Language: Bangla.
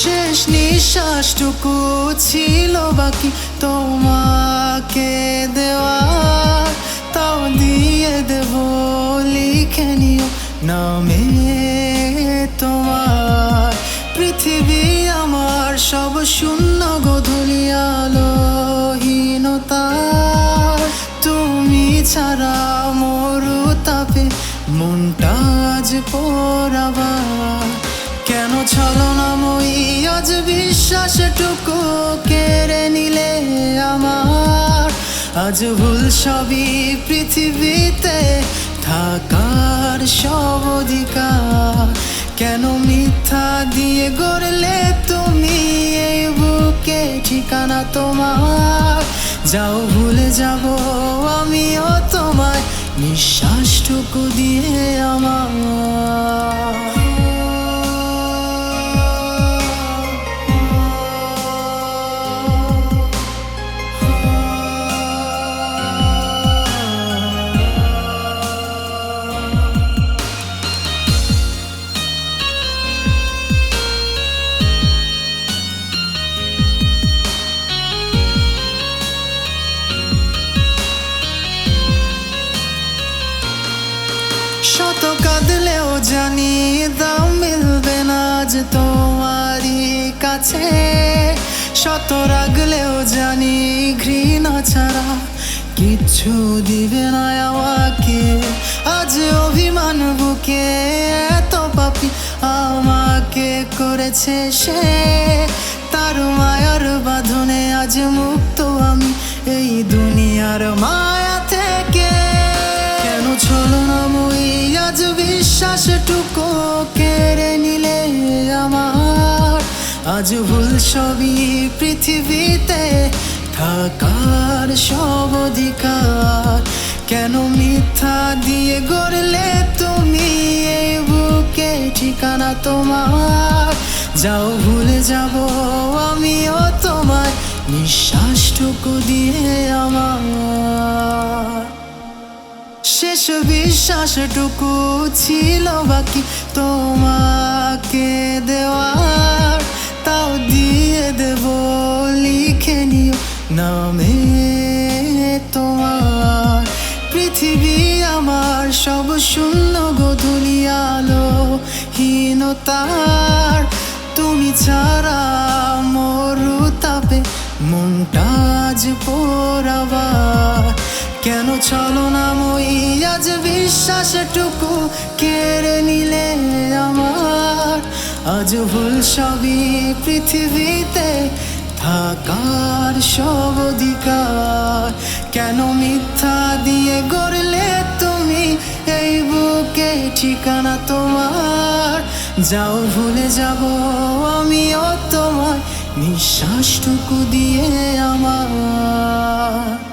শেষ নিঃশ্বাসটুকু ছিল বাকি। তোমাকে দেওয়া, তাও দিয়ে দেব, লিখে নিও। নামে তোমার পৃথিবী আমার সব শূন্য গধুলি আলোহীনতা তুমি ছাড়া মরু তাপে মনটা পোড়াবা বিশ্বাসটুকু কেড়ে নিলে আমার। আজ ভুল সবই পৃথিবীতে, থাকার সব অধিকার। কেন মিথ্যা দিয়ে গড়লে তুমি এই বুকে ঠিকানা তোমার? যাও ভুলে যাব আমিও তোমায়, নিঃশ্বাসটুকু দিয়ে আমার। কাঁদলেও জানি দাম মিলবে না আজ তোমারই কাছে। শত রাগলেও জানি ঘৃণা ছাড়া কিচ্ছু দিবে না আমাকে। আজ অভিমান বুকে এত পাপি আমাকে করেছে সে। তার মায়ার বাঁধনে আজ মুক্ত আমি এই দুনিয়ার মায়া থেকে। কেন ছলো না মই আজ বিশ্বাসটুকু কেড়ে নিলে আমার। আজ ভুল সবই পৃথিবীতে থাকার সব অধিকার। কেন মিথ্যা দিয়ে গড়লে তুমি এই বুকে ঠিকানা তোমার? যাও ভুলে যাব আমিও তোমায়, নিঃশ্বাসটুকু দিয়ে আমার। শেষ বিশ্বাসটুকু ছিল বাকি। তোমাকে দেওয়ার, তাও দিয়ে দেব লিখে নিও। নামে তোমার পৃথিবী আমার সব শূন্য গধুলি আলো হীনতার। তুমি ছাড়া মরু তাপে মনটা আজ কেন চলো না বিশ্বাসটুকু কেড়ে নিলে আমার। আজ ভুল সবই পৃথিবীতে থাকার সব অধিকার। কেন মিথ্যা দিয়ে গড়লে তুমি এই বুকে ঠিকানা তোমার? যাও ভুলে যাব আমিও তোমার নিঃশ্বাসটুকু দিয়ে আমার।